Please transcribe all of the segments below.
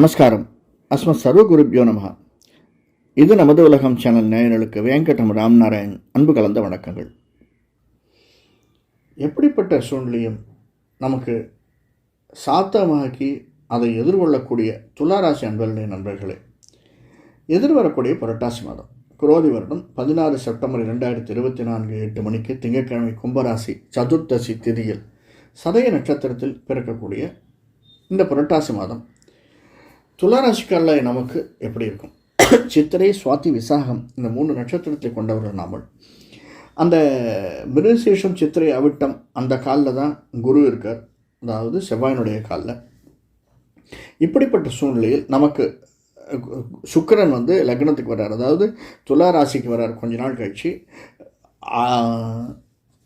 நமஸ்காரம். அஸ்மத் சர்வ குருப்யோ இது நமது உலகம் சேனல் நேயர்களுக்கு வெங்கடம் ராம்நாராயண் அன்பு கலந்த வணக்கங்கள். எப்படிப்பட்ட சூழ்நிலையும் நமக்கு சாத்தமாக்கி அதை எதிர்கொள்ளக்கூடிய துளாராசி அன்பர்களே நண்பர்களே. எதிர்வரக்கூடிய புரட்டாசி மாதம். குரோதி வருடம் பதினாறு செப்டம்பர் ரெண்டாயிரத்தி இருபத்தி நான்கு எட்டு மணிக்கு திங்கட்கிழமை கும்பராசி சதுர்த்தசி திதியில் சதய நட்சத்திரத்தில் பிறக்கக்கூடிய இந்த புரட்டாசி மாதம் துளாராசிக்காரில் நமக்கு எப்படி இருக்கும்? சித்திரை சுவாதி விசாகம் இந்த மூணு நட்சத்திரத்தை கொண்டவர்கள் நாமல் அந்த மிருசேஷம் சித்திரை அவிட்டம் அந்த காலில் தான் குரு இருக்கார். அதாவது செவ்வாயினுடைய காலில். இப்படிப்பட்ட சூழ்நிலையில் நமக்கு சுக்கரன் வந்து லக்னத்துக்கு வர்றார். அதாவது துலா ராசிக்கு வர்றார். கொஞ்ச நாள் கழிச்சு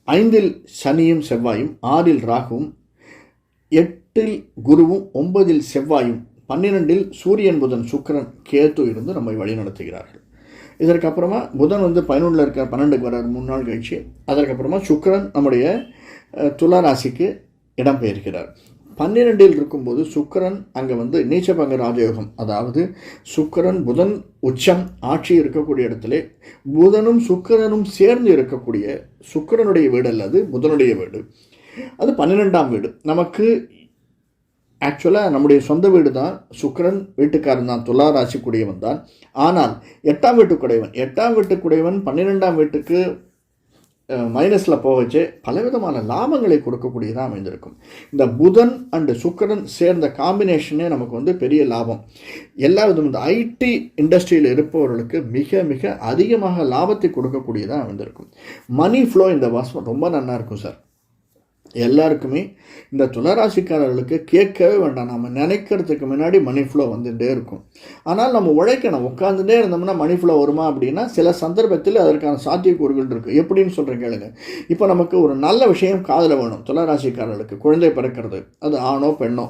ஐந்தில் சனியும் செவ்வாயும் ஆறில் ராகுவும் எட்டில் குருவும் ஒன்பதில் செவ்வாயும் பன்னிரெண்டில் சூரியன் புதன் சுக்கிரன் கேத்து இருந்து நம்மை வழிநடத்துகிறார்கள். இதற்கப்புறமா புதன் வந்து பதினொன்றில் இருக்கிற பன்னெண்டுக்கு வர மூணு நாள் கழிச்சு. அதற்கப்புறமா சுக்கிரன் நம்முடைய துலா ராசிக்கு இடம்பெயர்கிறார். பன்னிரெண்டில் இருக்கும்போது சுக்கிரன் அங்கே வந்து நீச்சபங்க ராஜயோகம் அதாவது சுக்கிரன் புதன் உச்சம் ஆட்சி இருக்கக்கூடிய இடத்துல புதனும் சுக்கிரனும் சேர்ந்து இருக்கக்கூடிய சுக்கிரனுடைய வீடு அல்லது புதனுடைய வீடு. அது பன்னிரெண்டாம் வீடு. நமக்கு ஆக்சுவலாக நம்முடைய சொந்த வீடு தான் சுக்கிரன் வீட்டுக்காரன் தான். துலா ராசிக்குடையவன் தான். ஆனால் எட்டாம் வீட்டுக்குடையவன். எட்டாம் வீட்டுக்குடையவன் பன்னிரெண்டாம் வீட்டுக்கு மைனஸில் போக வச்சு பலவிதமான லாபங்களை கொடுக்கக்கூடியதாக அமைந்திருக்கும். இந்த புதன் அண்டு சுக்கரன் சேர்ந்த காம்பினேஷனே நமக்கு வந்து பெரிய லாபம். எல்லா விதமும் இந்த ஐடி இண்டஸ்ட்ரியில் இருப்பவர்களுக்கு மிக மிக அதிகமாக லாபத்தை கொடுக்கக்கூடியதாக அமைந்திருக்கும். மணி ஃப்ளோ இந்த மாதம் ரொம்ப நல்லா இருக்கும் சார் எல்லாருக்குமே இந்த துளராசிக்காரர்களுக்கு கேட்கவே வேண்டாம். நம்ம நினைக்கிறதுக்கு முன்னாடி மணி ஃப்ளோ வந்துகிட்டே இருக்கும். ஆனால் நம்ம உழைக்கணும். உட்காந்துட்டே இருந்தோம்னா மணி ஃப்ளோ வருமா அப்படின்னா சில சந்தர்ப்பத்தில் அதற்கான சாத்தியக்கூறுகள் இருக்குது எப்படின்னு சொல்கிறேன் கேளுங்க. இப்போ நமக்கு ஒரு நல்ல விஷயம் காதில் வேணும். துளராசிக்காரர்களுக்கு குழந்தை பிறக்கிறது. அது ஆணோ பெண்ணோ.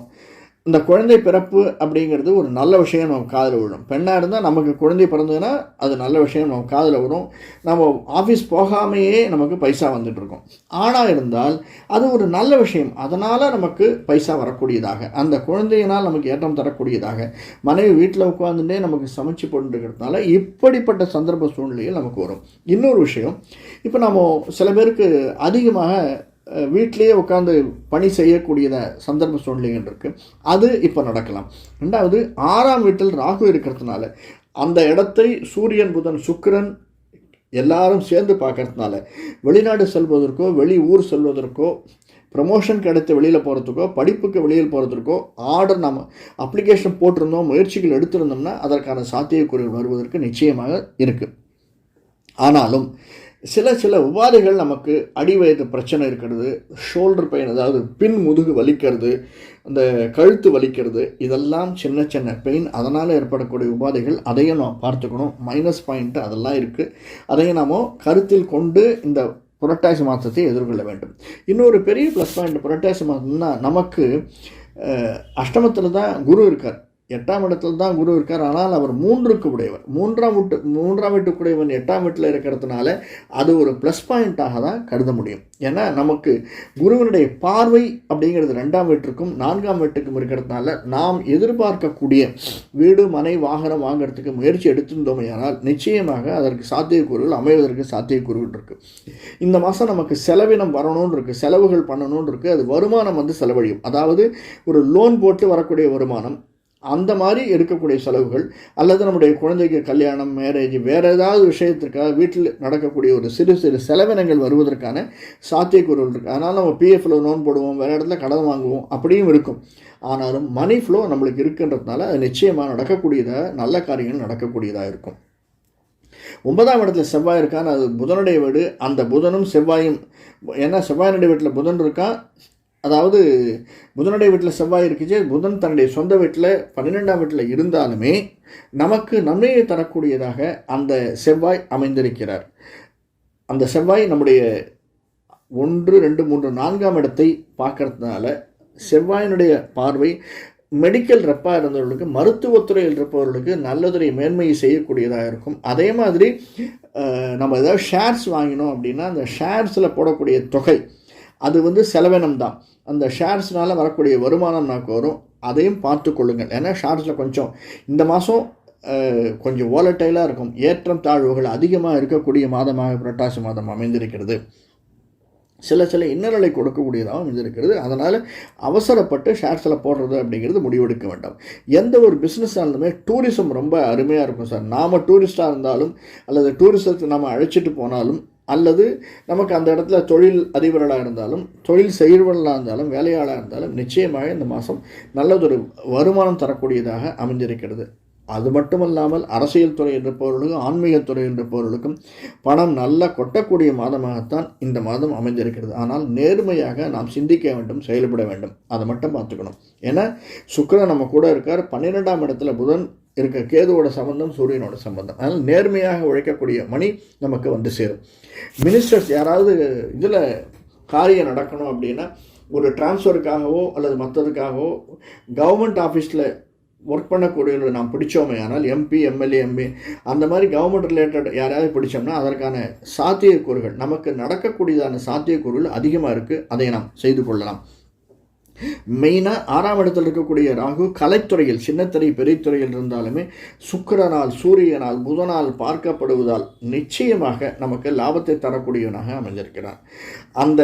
இந்த குழந்தை பிறப்பு அப்படிங்கிறது ஒரு நல்ல விஷயம் நம்ம காதில் விழும். பெண்ணாக இருந்தால் நமக்கு குழந்தை பிறந்ததுன்னா அது நல்ல விஷயம் நம்ம காதில் வரும் நம்ம ஆஃபீஸ் போகாமையே நமக்கு பைசா வந்துட்டுருக்கோம் ஆணாக இருந்தால் அது ஒரு நல்ல விஷயம். அதனால் நமக்கு பைசா வரக்கூடியதாக. அந்த குழந்தையினால் நமக்கு ஏற்றம் தரக்கூடியதாக. மனைவி வீட்டில் உட்காந்துட்டே நமக்கு சமைச்சு போட்டுருக்கிறதுனால இப்படிப்பட்ட சந்தர்ப்ப சூழ்நிலையில் நமக்கு வரும். இன்னொரு விஷயம் இப்போ நம்ம சில பேருக்கு அதிகமாக வீட்டிலேயே உட்காந்து பணி செய்யக்கூடியத சந்தர்ப்ப சூழ்நிலைகள் இருக்குது அது இப்போ நடக்கலாம். ரெண்டாவது ஆறாம் வீட்டில் ராகு இருக்கிறதுனால அந்த இடத்தை சூரியன் புதன் சுக்கிரன் எல்லாரும் சேர்ந்து பார்க்கறதுனால வெளிநாடு செல்வதற்கோ வெளி ஊர் செல்வதற்கோ ப்ரமோஷன் கிடைத்து வெளியில் போகிறதுக்கோ படிப்புக்கு வெளியில் போகிறதுக்கோ ஆர்டர் நம்ம அப்ளிகேஷன் போட்டிருந்தோம் முயற்சிகள் எடுத்திருந்தோம்னா அதற்கான சாத்தியக்குறைகள் வருவதற்கு நிச்சயமாக இருக்குது ஆனாலும் சில சில உபாதைகள் நமக்கு அடிவயது பிரச்சனை இருக்கிறது ஷோல்டர் பெயின் அதாவது பின் முதுகு வலிக்கிறது அந்த கழுத்து வலிக்கிறது இதெல்லாம் சின்ன சின்ன பெயின் அதனால் ஏற்படக்கூடிய உபாதைகள் அதையும் நாம் பார்த்துக்கணும். மைனஸ் பாயிண்ட்டு அதெல்லாம் இருக்குது அதையும் நாம் கருத்தில் கொண்டு இந்த புரட்டாசி மாதத்தை எதிர்கொள்ள வேண்டும். இன்னொரு பெரிய ப்ளஸ் பாயிண்ட் புரட்டாசி மாதம்னா நமக்கு அஷ்டமத்தில் தான் குரு இருக்கார். எட்டாம் இடத்துல தான் குரு இருக்கார். ஆனால் அவர் மூன்றுக்கு உடையவர். மூன்றாம் வீட்டு மூன்றாம் வீட்டுக்குடையவன் எட்டாம் வீட்டில் இருக்கிறதுனால அது ஒரு ப்ளஸ் பாயிண்ட்டாக தான் கருத முடியும். ஏன்னா நமக்கு குருவினுடைய பார்வை அப்படிங்கிறது ரெண்டாம் வீட்டிற்கும் நான்காம் வீட்டுக்கும் இருக்கிறதுனால நாம் எதிர்பார்க்கக்கூடிய வீடு மனை வாகனம் வாங்குறதுக்கு முயற்சி எடுத்திருந்தோமையானால் நிச்சயமாக அதற்கு சாத்தியக்கூறுகள் அமைவதற்கு சாத்தியக்கூறுகள் இருக்குது இந்த மாதம் நமக்கு செலவினம் வரணும்னு இருக்குது செலவுகள் பண்ணணும்னு இருக்குது அது வருமானம் வந்து செலவழியும். அதாவது ஒரு லோன் போட்டு வரக்கூடிய வருமானம் அந்த மாதிரி இருக்கக்கூடிய செலவுகள் அல்லது நம்முடைய குழந்தைக்கு கல்யாணம் மேரேஜ் வேறு ஏதாவது விஷயத்திற்காக வீட்டில் நடக்கக்கூடிய ஒரு சிறு சிறு செலவினங்கள் வருவதற்கான சாத்தியக்கூறுகள் இருக்குது அதனால் நம்ம பிஎஃப்ல லோன் போடுவோம் வேறு இடத்துல கடன் வாங்குவோம் அப்படியும் இருக்கும். ஆனாலும் மணி ஃப்ளோ நம்மளுக்கு இருக்குன்றதுனால அது நிச்சயமாக நடக்கக்கூடியதாக நல்ல காரியங்கள் நடக்கக்கூடியதாக இருக்கும். ஒன்பதாம் இடத்துல செவ்வாய் இருக்கான்னு அது புதனுடைய வீடு. அந்த புதனும் செவ்வாயும் ஏன்னா செவ்வாயினுடைய வீட்டில் புதன் இருக்கான் அதாவது புதனுடைய வீட்டில் செவ்வாய் இருக்குச்சு புதன் தன்னுடைய சொந்த வீட்டில் பன்னிரெண்டாம் வீட்டில் இருந்தாலுமே நமக்கு நன்மையை தரக்கூடியதாக அந்த செவ்வாய் அமைந்திருக்கிறார். அந்த செவ்வாய் நம்முடைய ஒன்று ரெண்டு மூன்று நான்காம் இடத்தை பார்க்கறதுனால செவ்வாயினுடைய பார்வை மெடிக்கல் ரெப்பாக இருந்தவர்களுக்கு மருத்துவத்துறையில் இருப்பவர்களுக்கு நல்லதுரை மேன்மையை செய்யக்கூடியதாக இருக்கும். அதே மாதிரி நம்ம ஏதாவது ஷேர்ஸ் வாங்கினோம் அப்படின்னா அந்த ஷேர்ஸில் போடக்கூடிய தொகை அது வந்து செலவினம் தான் அந்த ஷேர்ஸ்னால் வரக்கூடிய வருமானம் நமக்கு வரும். அதையும் பார்த்து கொள்ளுங்கள். ஏன்னா ஷேர்ஸில் கொஞ்சம் இந்த மாதம் கொஞ்சம் ஓலட்டைலாக இருக்கும். ஏற்றம் தாழ்வுகள் அதிகமாக இருக்கக்கூடிய மாதமாக புரட்டாசி மாதம் அமைந்திருக்கிறது. சில சில இன்னல்களை கொடுக்கக்கூடியதாகவும் அமைந்திருக்கிறது. அதனால் அவசரப்பட்டு ஷேர்ஸில் போடுறது அப்படிங்கிறது முடிவெடுக்க வேண்டாம். எந்த ஒரு பிஸ்னஸாக இருந்தாலுமே டூரிசம் ரொம்ப அருமையாக இருக்கும் சார். நாம் டூரிஸ்ட்டாக இருந்தாலும் அல்லது டூரிசத்தை நாம் அழைச்சிட்டு போனாலும் அல்லது நமக்கு அந்த இடத்துல தொழில் அதிபர்களாக இருந்தாலும் தொழில் செய்கிறவர்களாக இருந்தாலும் வேலையாளாக இருந்தாலும் நிச்சயமாக இந்த மாதம் நல்லதொரு வருமானம் தரக்கூடியதாக அமைந்திருக்கிறது. அது மட்டுமல்லாமல் அரசியல் துறை இருப்பவர்களுக்கும் ஆன்மீகத்துறை இருப்பவர்களுக்கும் பணம் நல்லா கொட்டக்கூடிய மாதமாகத்தான் இந்த மாதம் அமைந்திருக்கிறது. ஆனால் நேர்மையாக நாம் சிந்திக்க வேண்டும் செயல்பட வேண்டும். அதை மட்டும் பார்த்துக்கணும். ஏன்னா சுக்கரன் நம்ம கூட இருக்கார். பன்னிரெண்டாம் இடத்துல புதன் இருக்க கேதுவோட சம்பந்தம் சூரியனோட சம்பந்தம். அதனால் நேர்மையாக உழைக்கக்கூடிய மணி நமக்கு வந்து சேரும். மினிஸ்டர்ஸ் யாராவது இதில் காரியம் நடக்கணும் அப்படின்னா ஒரு டிரான்ஸ்ஃபருக்காகவோ அல்லது மற்றதுக்காகவோ கவர்மெண்ட் ஆஃபீஸில் ஒர்க் பண்ணக்கூடியவர்கள் நாம் பிடிச்சோமே ஆனால் எம்பி எம்எல்ஏ எம்பி அந்த மாதிரி கவர்மெண்ட் ரிலேட்டட் யாரையாவது பிடிச்சோம்னா அதற்கான சாத்தியக்கூறுகள் நமக்கு நடக்கக்கூடியதான சாத்தியக்கூறுகள் அதிகமாக இருக்குது அதை நாம் செய்து கொள்ளலாம். மெயினாக ஆறாம் இடத்தில் இருக்கக்கூடிய ராகு கலைத்துறையில் சின்னத்திரை பெரியத்துறையில் இருந்தாலுமே சுக்கிரனால் சூரியனால் புதனால் பார்க்கப்படுவதால் நிச்சயமாக நமக்கு லாபத்தை தரக்கூடியவனாக அமைஞ்சிருக்கிறார் அந்த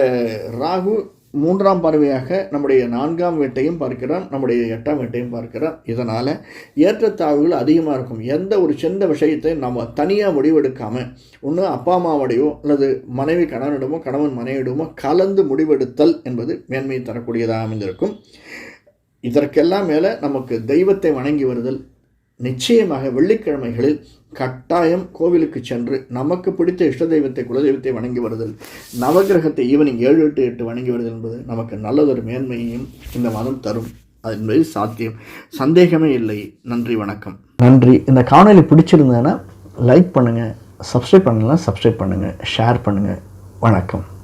ராகு மூன்றாம் பார்வையாக நம்முடைய நான்காம் வீட்டையும் பார்க்கிறான் நம்முடைய எட்டாம் வீட்டையும் பார்க்கிறான். இதனால் ஏற்றத்தாழ்வுகள் அதிகமாக இருக்கும். எந்த ஒரு சின்ன விஷயத்தை நம்ம தனியாக முடிவெடுக்காமல் ஒன்று அப்பா அம்மாவோடையோ அல்லது மனைவி கணவனிடமோ கணவன் மனைவிடமோ கலந்து முடிவெடுத்தல் என்பது மேன்மையை தரக்கூடியதாக அமைந்திருக்கும். இதற்கெல்லாம் மேலே நமக்கு தெய்வத்தை வணங்கி வருதல் நிச்சயமாக வெள்ளிக்கிழமைகளில் கட்டாயம் கோவிலுக்கு சென்று நமக்கு பிடித்த இஷ்ட தெய்வத்தை குலதெய்வத்தை வணங்கி வருதல். நவகிரகத்தை ஈவினிங் ஏழு எட்டு எட்டு வணங்கி வருதல் என்பது நமக்கு நல்லதொரு மேன்மையையும் இந்த மதம் தரும். அது என்பது சாத்தியம். சந்தேகமே இல்லை. நன்றி வணக்கம். நன்றி. இந்த காணொளி பிடிச்சிருந்ததுன்னா லைக் பண்ணுங்கள் சப்ஸ்கிரைப் பண்ணலாம் சப்ஸ்கிரைப் பண்ணுங்கள் ஷேர் பண்ணுங்கள் வணக்கம்.